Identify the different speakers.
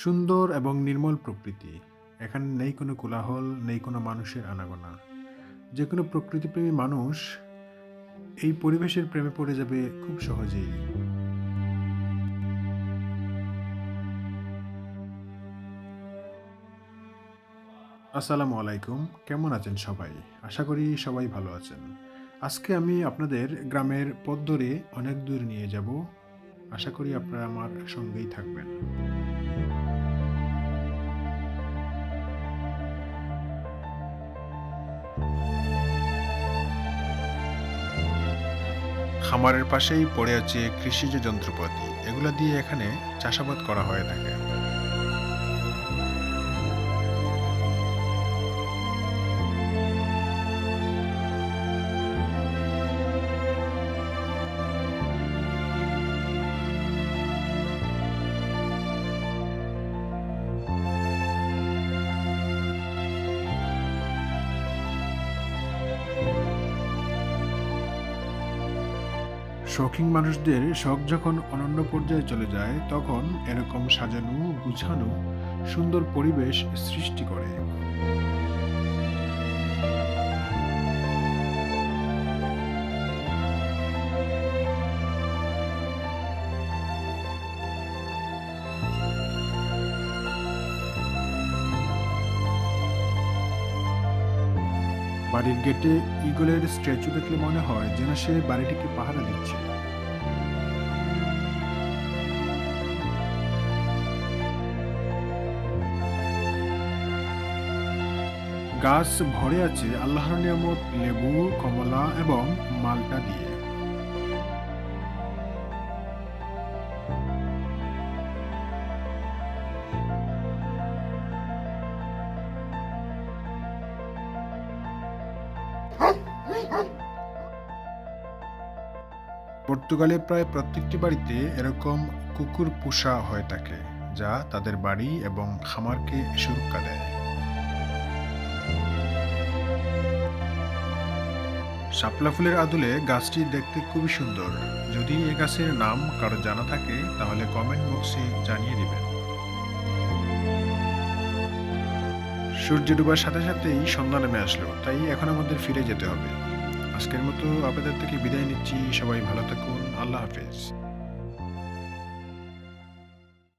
Speaker 1: সুন্দর এবং নির্মল প্রকৃতি। এখানে নেই কোনো কোলাহল, নেই কোনো মানুষের আনাগোনা। যে কোনো প্রকৃতিপ্রেমী মানুষ এই পরিবেশের প্রেমে পড়ে যাবে খুব সহজেই। আসসালামু আলাইকুম, কেমন আছেন সবাই? আশা করি সবাই ভালো আছেন। আজকে আমি আপনাদের গ্রামের পথ ধরে অনেক দূর নিয়ে যাব। আশা করি আপনারা আমার সঙ্গেই থাকবেন। খামারের পাশেই পড়ে আছে কৃষিজ যন্ত্রপাতি। এগুলো দিয়ে এখানে চাষাবাদ করা হয়ে থাকে শৌখিন মানুষদের শখ যখন অনন্য পর্যায়ে চলে যায়, তখন এরকম সাজানো, গুছানো সুন্দর পরিবেশ সৃষ্টি করে। বাড়ির গেটে ইগলের স্ট্যাচু দেখলে মনে হয় যেন সে বাড়িটিকে পাহারা দিচ্ছে। গাছ ভরে আছে আল্লাহর নিয়ামত, লেবু, কমলা এবং মালটা দিয়ে। পর্তুগালে প্রায় প্রত্যেকটি বাড়িতে এরকম কুকুর পোষা হয়ে থাকে যা তাদের বাড়ি এবং খামারকে সুরক্ষা দেয়। শাপলা ফুলের আদলে গাছটি দেখতে খুবই সুন্দর। যদি এ গাছের নাম কারও জানা থাকে, তাহলে কমেন্ট বক্সে জানিয়ে দিবেন। সূর্য ডুবার সাথে সাথেই সন্ধ্যা নেমে আসলো, তাই এখন আমাদের ফিরে যেতে হবে। আজকের মতো আপনাদের থেকে বিদায় নিচ্ছি। সবাই ভালো থাকুন। আল্লাহ হাফেজ।